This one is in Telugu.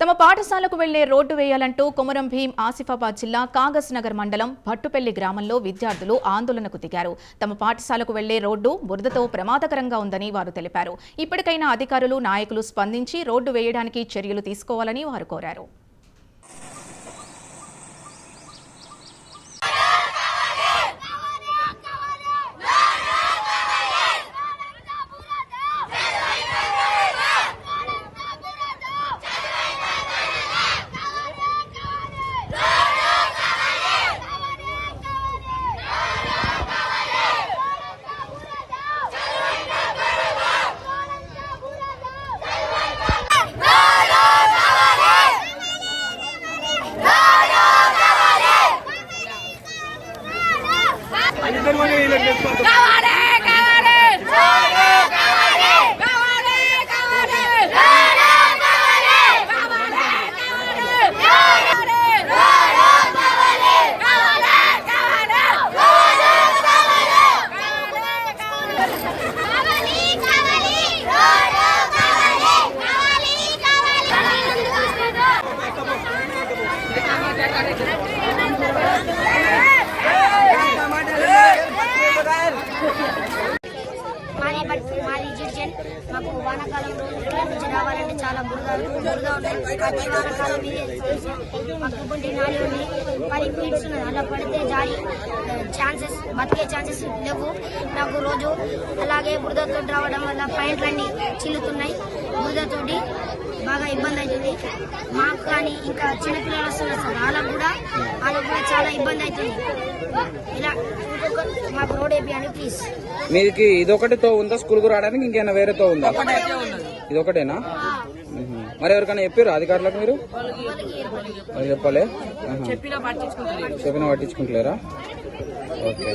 తమ పాఠశాలకు వెళ్ళే రోడ్డు వేయాలంటూ కొమరం భీం ఆసిఫాబాద్ జిల్లా కాగస్ నగర్ మండలం భట్టుపల్లి గ్రామంలో విద్యార్థులు ఆందోళనకు దిగారు. తమ పాఠశాలకు వెళ్ళే రోడ్డు బురదతో ప్రమాదకరంగా ఉందని వారు తెలిపారు. ఇప్పటికైనా అధికారులు నాయకులు స్పందించి రోడ్డు వేయడానికి చర్యలు తీసుకోవాలని వారు కోరారు. కావాలి కావాలి మాది బట్ మాది జిర్జన్ మాకు వానాకాలం రోజు నుంచి రావాలంటే చాలా బురద బురద ఉన్నాయి ప్రతి వానాకాలం ఇదే మాకు బుడ్డి నాలి ఉంది పది ఫీట్స్ ఉన్నది అలా పడితే జారి ఛాన్సెస్ బతికే ఛాన్సెస్ లేవు. నాకు రోజు అలాగే బురదతో రావడం వల్ల పాయింట్లన్నీ చిల్లుతున్నాయి. బురదతోటి బాగా ఇబ్బంది అవుతుంది. మాకు కానీ ఇంకా చిన్నపిల్లలు వస్తున్నారు సార్ వాళ్ళకు కూడా చాలా ఇబ్బంది అవుతుంది. ఇలా ఇంకొక మాకు రోడ్ వేపియండి ప్లీజ్ మీకు ఇదొకటి తో ఉందా? స్కూల్కు రావడానికి ఇంకేమైనా వేరే తో ఉందా ఇదొకటేనా. మరి ఎవరికైనా చెప్పారు అధికారులకు మీరు? మరి చెప్పలే. చెప్పినా పట్టించుకుంటలేరా? ఓకే.